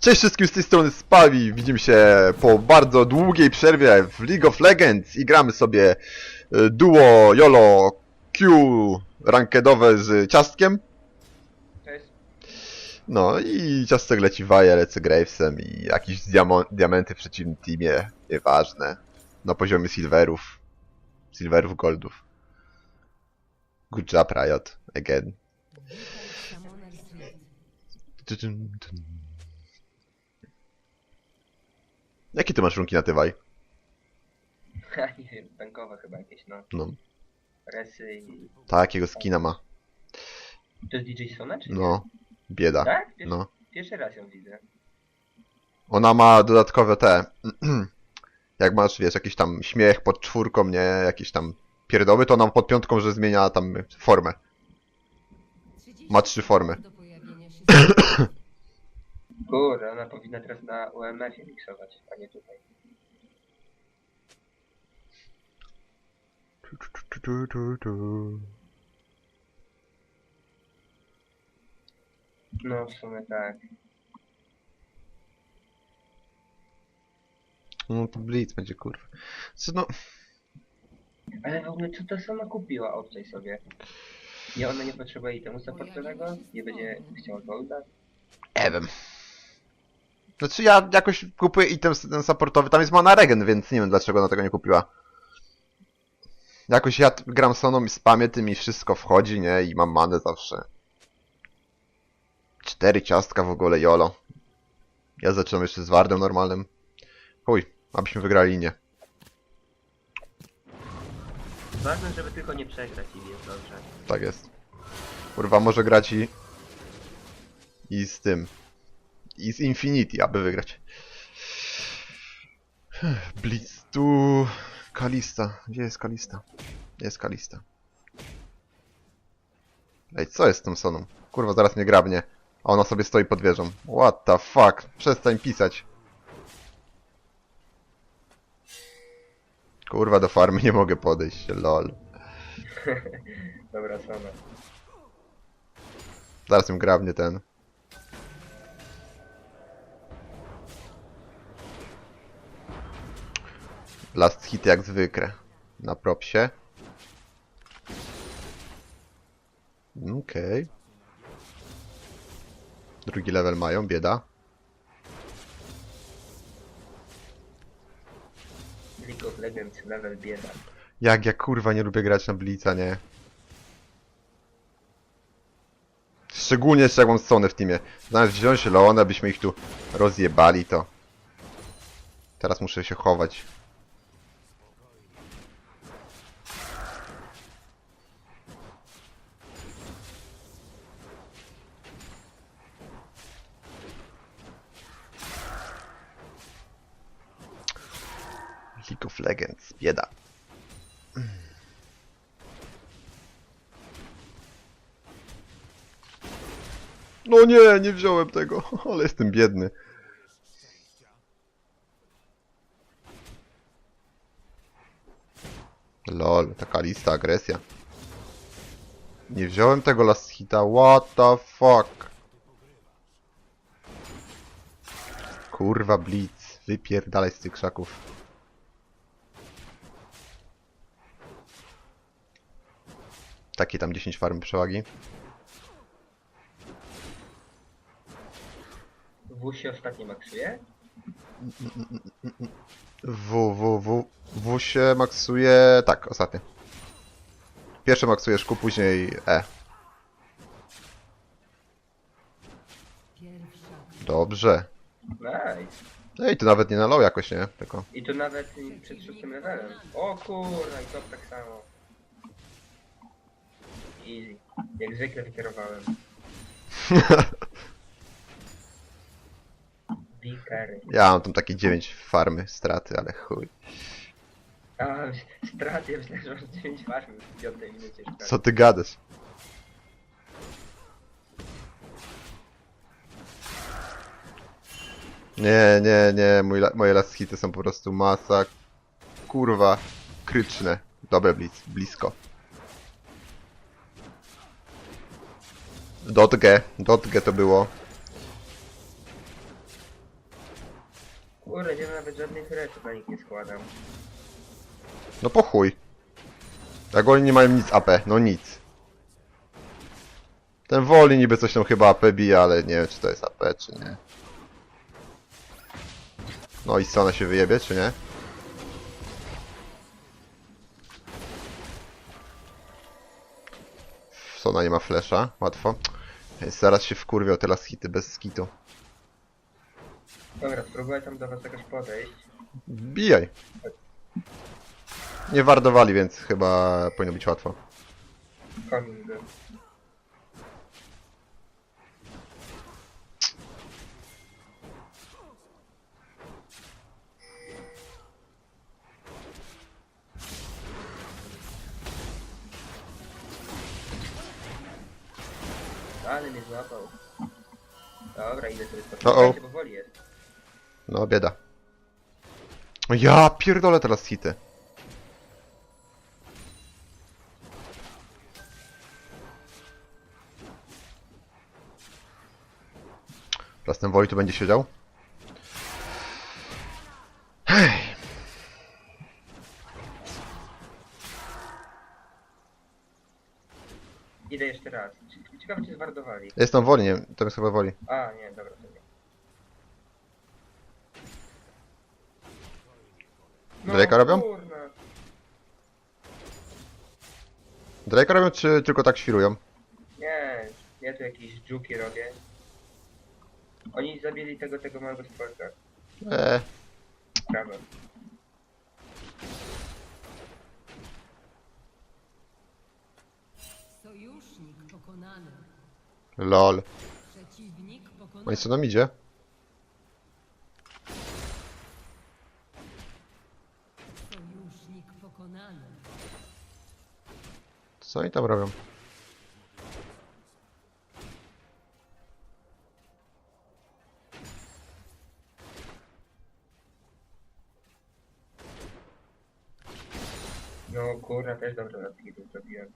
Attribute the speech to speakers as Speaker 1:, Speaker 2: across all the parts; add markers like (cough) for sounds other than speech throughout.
Speaker 1: Cześć wszystkim z tej strony Spawi. Widzimy się po bardzo długiej przerwie w League of Legends i gramy sobie y, duo YOLO Q rankedowe z ciastkiem.
Speaker 2: Cześć.
Speaker 1: No i ciastek leci waje, lecę Gravesem i jakieś diamenty w przeciwnym teamie, nieważne. Na poziomie silverów. Silverów, goldów. Good job Riot, again. Jakie ty masz runki na tywaj? (laughs)
Speaker 2: nie wiem, tankowe chyba jakieś, no.
Speaker 1: No,
Speaker 2: Resy i...
Speaker 1: takiego skina ma.
Speaker 2: To jest DJ Sona, czy nie?
Speaker 1: No, bieda.
Speaker 2: Tak? Pierwszy,
Speaker 1: No.
Speaker 2: pierwszy raz ją widzę.
Speaker 1: Ona ma dodatkowe te. (clears throat) Jak masz, wiesz, jakiś tam śmiech pod czwórką, nie? Jakiś tam pierdoły, to ona pod piątką, że zmienia tam formę. Ma trzy formy. (clears throat) (clears throat)
Speaker 2: Kurde, ona powinna teraz na UMF-ie miksować, a nie tutaj. No, w sumie tak.
Speaker 1: No to Blitz będzie kurwa. Co no.
Speaker 2: Ale w ogóle co ta sama kupiła obcej sobie? Nie, ona nie potrzebuje itemu supportowego? Nie będzie chciała golda?
Speaker 1: Nie wiem. Znaczy ja jakoś kupuję item ten supportowy, tam jest mana regen, więc nie wiem dlaczego ona tego nie kupiła. Jakoś ja gram soną i spamię tym i wszystko wchodzi, nie? I mam manę zawsze. Cztery ciastka w ogóle, jolo. Ja zaczynam jeszcze z Wardem normalnym. Chuj, abyśmy wygrali linię.
Speaker 2: Ważne, żeby tylko nie przegrać i jest dobrze.
Speaker 1: Tak jest. Kurwa, może grać i... I z tym. I z Infinity, aby wygrać. Blitz tu... Kalista. Gdzie jest Kalista? Jest Kalista. Ej, co jest z tą Soną? Kurwa, zaraz mnie grabnie. A ona sobie stoi pod wieżą. What the fuck? Przestań pisać. Kurwa, do farmy nie mogę podejść. Lol. (laughs)
Speaker 2: Dobra, Sona.
Speaker 1: Zaraz ją grabnie ten. Last hit jak zwykle. Na propsie. Okej. Drugi level mają, bieda.
Speaker 2: League of Legends level bieda.
Speaker 1: Jak ja kurwa nie lubię grać na Blitza, nie? Szczególnie jeszcze jak mam Sony w teamie. Zamiast wziąć Leona, byśmy ich tu rozjebali, to... Teraz muszę się chować. Of Legends, bieda. No nie, nie wziąłem tego, (laughs) ale jestem biedny. Lol, taka lista, agresja. Nie wziąłem tego last hita, what the fuck. Kurwa blitz, wypierdalaj z tych krzaków. Takie tam 10 farm przewagi.
Speaker 2: W się ostatnio maksuje?
Speaker 1: W, W, W, W się maksuje... Tak, ostatnie. Pierwsze maksuje szku, później E. Dobrze.
Speaker 2: Nice.
Speaker 1: Ej, to nawet nie na low jakoś, nie? Tylko...
Speaker 2: I to nawet przed szóstym levelem. O kurna, i to tak samo. Easy. Jak zwykle wykierowałem. (laughs) Wikery.
Speaker 1: Ja mam tam takie 9 farmy straty, ale chuj.
Speaker 2: A, straty, ja myślałem, że masz 9 farmy w 5 minucie. szkoda.
Speaker 1: Co ty gadasz? Nie, nie, nie, mój, la- moje last hity są po prostu masa, kurwa, kryczne. Dobre, blisko. Dotge, dotge to było.
Speaker 2: Kurde, ja nawet żadnych reczy na nich nie składam.
Speaker 1: No po chuj. Jak oni nie mają nic AP, no nic. Ten woli niby coś tam chyba AP bije, ale nie wiem czy to jest AP, czy nie. No i co, ona się wyjebie, czy nie? Sona nie ma flesza, łatwo. Zaraz się wkurwiał te las hity bez skitu.
Speaker 2: Dobra, spróbuję tam do was jakoś podejść.
Speaker 1: Bijaj. Nie wardowali, więc chyba powinno być łatwo.
Speaker 2: Komin był. Ale mnie złapał. Dobra, idę sobie
Speaker 1: O, o.
Speaker 2: spotkać, bo woli jest.
Speaker 1: No, bieda. O Ja pierdolę teraz hity. Teraz ten woli tu będzie siedział.
Speaker 2: Idę jeszcze raz. Cie- Ciekawe czy zwardowali.
Speaker 1: Jest tam woli, nie wiem, tam jest chyba woli.
Speaker 2: A, nie, dobra, to nie.
Speaker 1: Drake'a robią?
Speaker 2: No, kurna.
Speaker 1: Drake'a robią, czy tylko tak świrują?
Speaker 2: Nie, ja tu jakieś dżuki robię. Oni zabili tego, tego małego stworka.
Speaker 1: Eee,
Speaker 2: Prawo.
Speaker 3: Sojusznik pokonany.
Speaker 1: lol.
Speaker 3: Przeciwnik pokonany.
Speaker 1: Oni co nam idzie?
Speaker 3: Sojusznik pokonany.
Speaker 1: Co oni tam robią?
Speaker 2: No kurna, też dobrze na zrobiłem.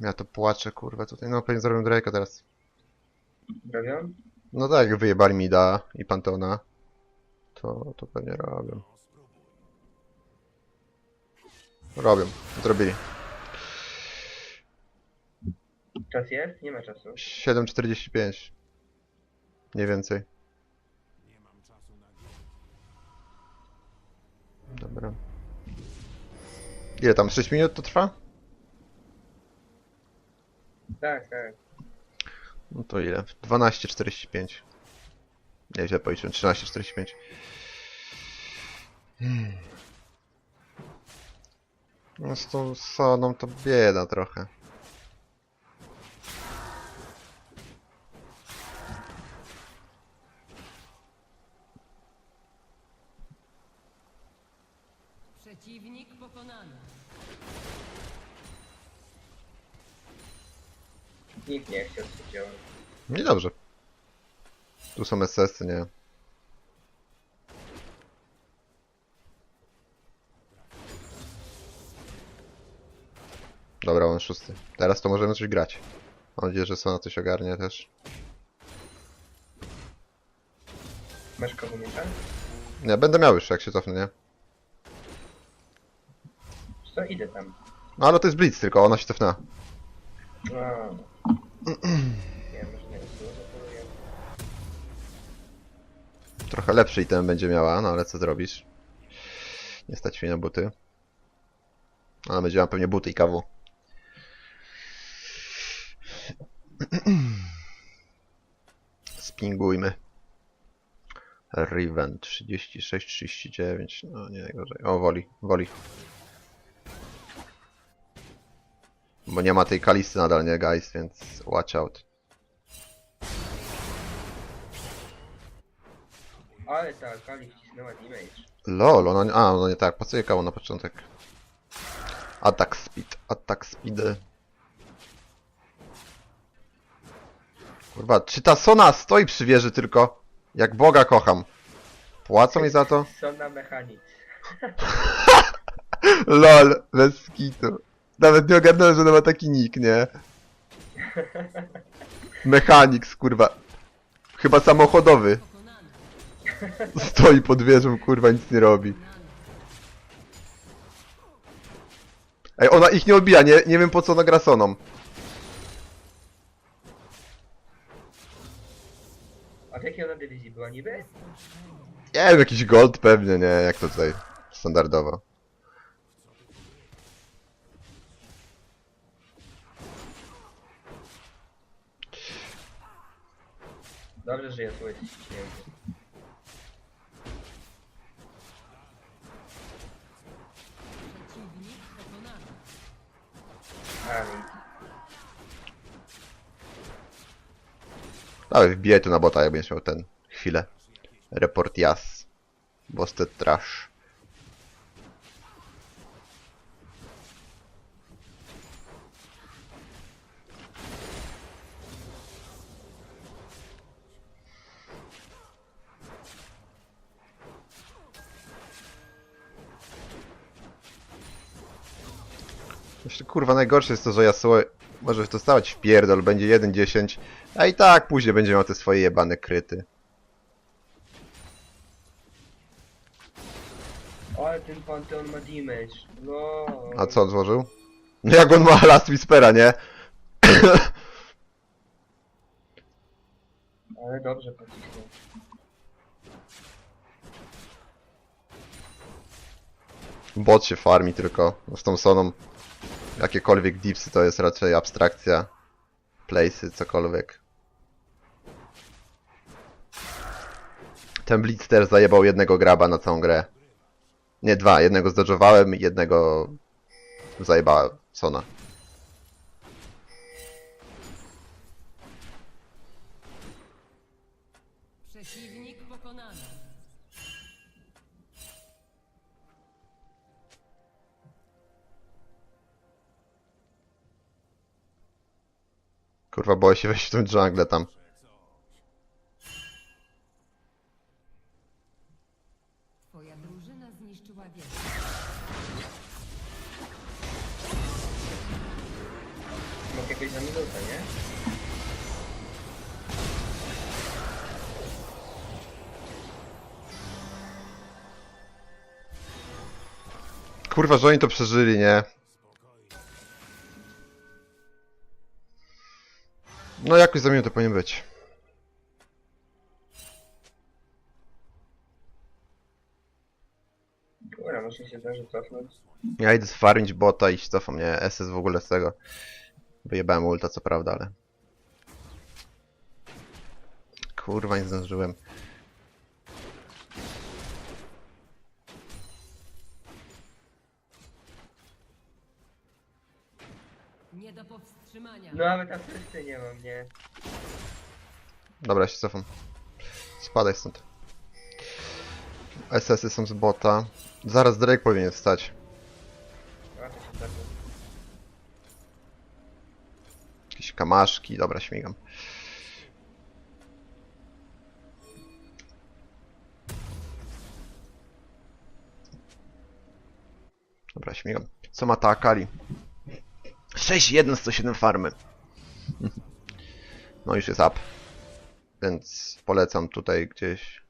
Speaker 1: Ja to płaczę, kurwa, tutaj. No, pewnie zrobią Drake'a teraz.
Speaker 2: Robią?
Speaker 1: No tak, jak wyjebali Mida i Pantona, to, to pewnie robią. Robią, zrobili.
Speaker 2: Czas jest? Nie ma czasu.
Speaker 1: 7.45. Nie więcej. Dobra. Ile tam? 6 minut to trwa?
Speaker 2: Tak, tak.
Speaker 1: No to ile? 12.45. Nie, źle policzyłem. 13.45. Hmm. No z tą soną to bieda trochę.
Speaker 3: Przeciwnik pokonany.
Speaker 2: Nikt nie chciał co działać.
Speaker 1: Niedobrze. Tu są SS, nie? Dobra, on szósty. Teraz to możemy coś grać. Mam nadzieję, że Sona coś ogarnie też.
Speaker 2: Masz kogo miecza?
Speaker 1: Nie, będę miał już, jak się cofnę, nie?
Speaker 2: Co? Idę tam.
Speaker 1: No ale to jest Blitz tylko, ona się cofnęła.
Speaker 2: No.
Speaker 1: Trochę lepszy item będzie miała, no ale co zrobisz? Nie stać mnie na buty. Ona będzie miała pewnie buty i kawu. Spingujmy. Riven 36, 39. No nie najgorzej. O, woli, woli. Bo nie ma tej kalisty nadal, nie guys, więc watch out.
Speaker 2: Ale ta Kali wcisnęła damage.
Speaker 1: Lol, ona nie... A, no nie tak, pasuje kało na początek. Attack speed, attack speed. Kurwa, czy ta Sona stoi przy wieży tylko? Jak Boga kocham. Płacą mi za to?
Speaker 2: Sona mechanic. (laughs)
Speaker 1: Lol, bez. Nawet nie ogarnąłem, że ona ma taki nick, nie? Mechanics, kurwa. Chyba samochodowy. Stoi pod wieżą, kurwa, nic nie robi. Ej, ona ich nie odbija, nie, nie wiem po co ona gra Soną.
Speaker 2: A w jakiej ona dywizji była niby?
Speaker 1: Nie wiem, jakiś gold pewnie, nie, jak to tutaj standardowo.
Speaker 2: Dobrze, że ja.
Speaker 3: Przeciwnik pokonany.
Speaker 2: Ale
Speaker 1: wbijaj tu na bota, jak miał ten, chwilę. Report jas. Bosted trash. Kurwa najgorsze jest to, że Yasuo może dostawać w pierdol, będzie 1-10, a i tak później będzie miał te swoje jebane kryty.
Speaker 2: Ale ten Panteon ma damage. No.
Speaker 1: A co on złożył? No jak on ma (laughs) Last Whispera, nie? (coughs)
Speaker 2: Ale dobrze pocisnął.
Speaker 1: Bot się farmi tylko. Z tą soną jakiekolwiek dipsy to jest raczej abstrakcja. Place'y, cokolwiek. Ten Blitz też zajebał jednego graba na całą grę. Nie, dwa. Jednego zdodżowałem, jednego zajebała Sona.
Speaker 3: Przeciwnik pokonany.
Speaker 1: Kurwa, boję się wejść w tą dżunglę tam.
Speaker 3: Twoja drużyna zniszczyła wieżę.
Speaker 2: Mogę jakoś za minutę, nie?
Speaker 1: Kurwa, że oni to przeżyli, nie? No jakoś za minutę powinien być.
Speaker 2: Dobra, muszę się cofnąć.
Speaker 1: Ja idę sfarmić bota i się cofam, nie? SS w ogóle z tego. Wyjebałem ulta, co prawda, ale... Kurwa, nie zdążyłem.
Speaker 2: No ale tam wszyscy nie mam, nie?
Speaker 1: Dobra, ja się cofam. Spadaj stąd. SS-y są z bota. Zaraz Drake powinien wstać.
Speaker 2: A to się.
Speaker 1: Jakieś kamaszki, dobra, śmigam. Dobra, śmigam. Co ma ta Akali? 6-1, 107 farmy. (laughs) No już jest up. Więc polecam tutaj gdzieś.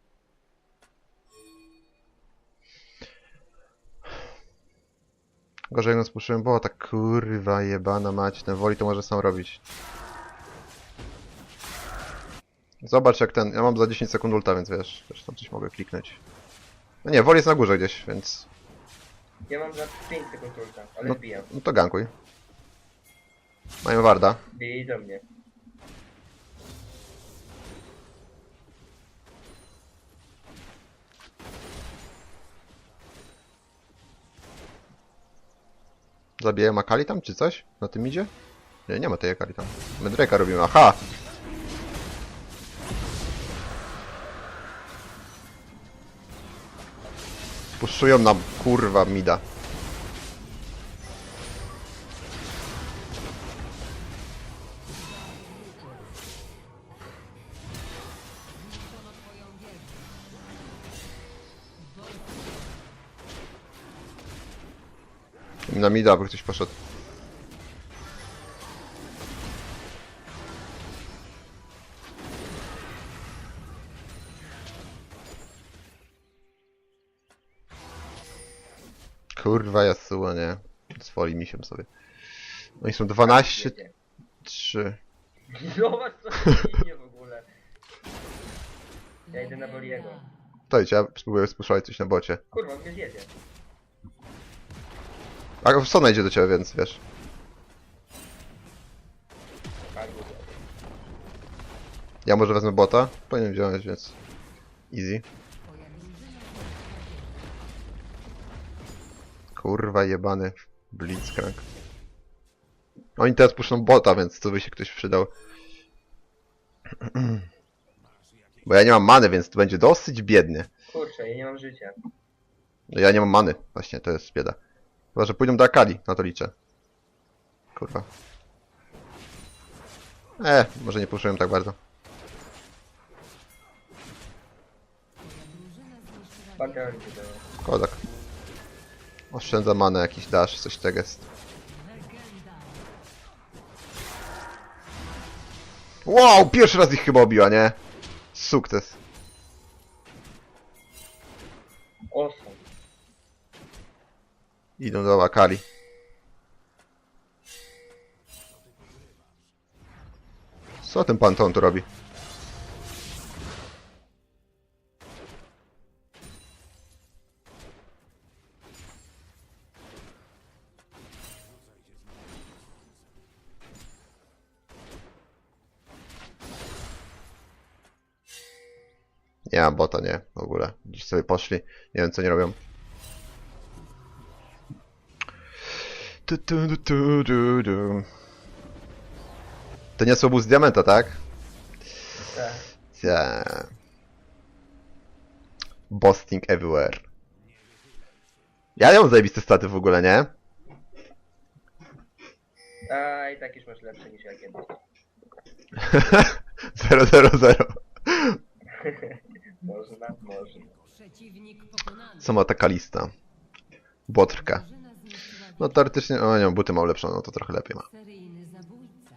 Speaker 1: Gorzej jak spuszyłem, bo tak kurwa jebana mać, ten woli to może sam robić. Zobacz jak ten, ja mam za 10 sekund ulta, więc wiesz, też tam coś mogę kliknąć. No nie, woli jest na górze gdzieś, więc
Speaker 2: Ja mam za 5 sekund ulta, ale
Speaker 1: No.
Speaker 2: wbijam.
Speaker 1: no to gankuj. Mają warda.
Speaker 2: Do mnie.
Speaker 1: Zabijają Akali tam, czy coś? Na tym idzie? Nie, nie ma tej Akali tam. My Drake'a robimy, aha! Puszują nam, kurwa, mida. na mida, bo ktoś poszedł. Kurwa Yasuo, nie. Swoli mi się sobie. No i są 12... 3. (laughs)
Speaker 2: Zobacz co się w ogóle. Ja idę na Boriego.
Speaker 3: To
Speaker 1: idź, ja spróbuję spuszczać coś na bocie.
Speaker 2: Kurwa, on mnie zjedzie.
Speaker 1: A co najdzie do ciebie, więc wiesz. Ja może wezmę bota? Powinien wziąć, więc... Easy. Kurwa jebany Blitzcrank. Oni teraz puszczą bota, więc to by się ktoś przydał. (clears throat) Bo ja nie mam many, więc to będzie dosyć biednie.
Speaker 2: Kurczę, ja nie mam życia.
Speaker 1: No ja nie mam many, właśnie, to jest bieda. Chyba, że pójdą do Akali, na to liczę. Kurwa. E, może nie puszują tak bardzo. Kodak. Oszczędza manę, jakiś dash, coś tego jest. Wow, pierwszy raz ich chyba obiła, nie? Sukces.
Speaker 2: Awesome.
Speaker 1: Idą do Akali. Co ten panton tu robi? Nie mam bota, nie, w ogóle. Dziś sobie poszli. Nie wiem, co nie robią. Tu, tu, tu, tu, tu, tu. To nie był z diamenta, tak?
Speaker 2: Tak.
Speaker 1: Ja. Boasting everywhere. Ja mam zajebiste staty w ogóle, nie?
Speaker 2: A i tak już masz lepsze niż ja kiedyś.
Speaker 1: 0, 0, 0.
Speaker 2: Można, można.
Speaker 1: Co ma taka lista? Botrka. No teoretycznie, o nie, buty ma ulepszone, no to trochę lepiej ma.
Speaker 3: Seryjny zabójca.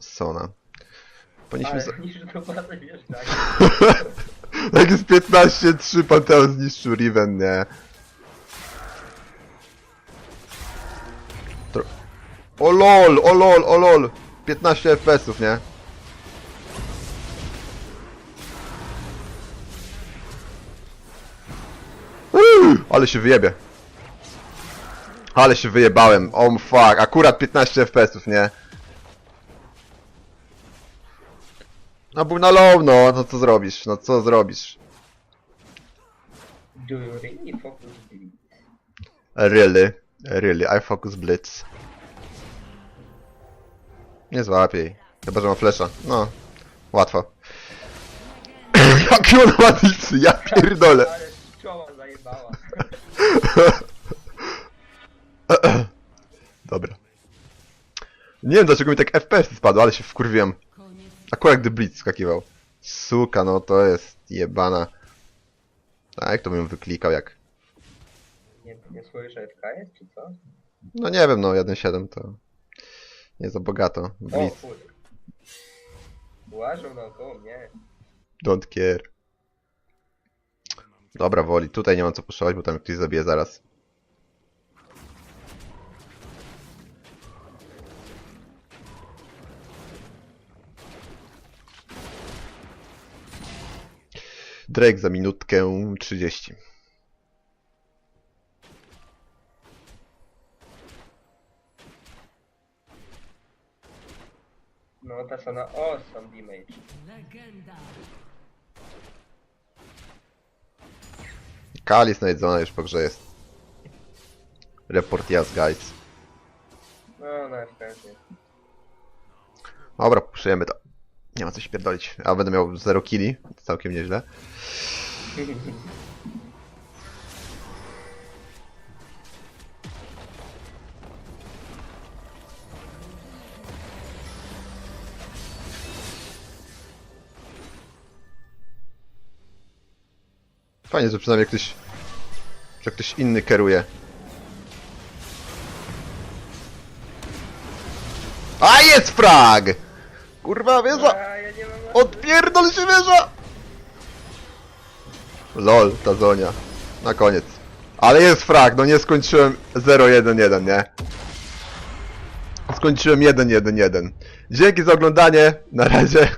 Speaker 1: Sona. Powinniśmy... Za...
Speaker 2: Tak?
Speaker 1: Jak (laughs) jest 15-3, Panteon zniszczył Riven, nie? Tro... O lol, o lol, o lol! 15 FPS-ów, nie? Uuu, ale się wyjebie. Ale się wyjebałem. Oh fuck, akurat 15 FPS-ów, nie? No był na low, no, no co zrobisz, no co zrobisz?
Speaker 2: Do you really focus blitz?
Speaker 1: Really, really, I focus blitz. Nie złapię jej. Chyba, że ma flesza. No, łatwo. Jaki on ma dicy, ja pierdolę.
Speaker 2: Ale czoła zajebała. (laughs)
Speaker 1: Dobra. Nie wiem dlaczego mi tak FPS spadł, ale się wkurwiłem. Akurat gdy blitz skakiwał. Suka, no to jest jebana. A jak to bym wyklikał, jak...
Speaker 2: Nie, nie słyszę FK jest, czy co?
Speaker 1: No nie wiem, no 1.7 to... Nie za bogato.
Speaker 2: O
Speaker 1: Blitz,
Speaker 2: kurde. Łażą naokoło mnie.
Speaker 1: don't care. Dobra, woli. Tutaj nie mam co puszować, bo tam ktoś zabije zaraz. Drake za minutkę 30.
Speaker 2: No ta sana awesome damage.
Speaker 3: legenda.
Speaker 1: Kali jest najedzona już po grze jest. Report yes, guys.
Speaker 2: No na FK jest.
Speaker 1: Dobra, puszujemy to. Nie ma co się pierdolić. A będę miał 0 killi. To całkiem nieźle. Fajnie, że przynajmniej ktoś... Że ktoś inny kieruje. A jest frag! Kurwa,
Speaker 2: nie mam
Speaker 1: Odpierdol się wieża! Lol, ta zonia. Na koniec. Ale jest frag, no nie skończyłem 0-1-1, nie? Skończyłem 1-1-1. Dzięki za oglądanie, na razie.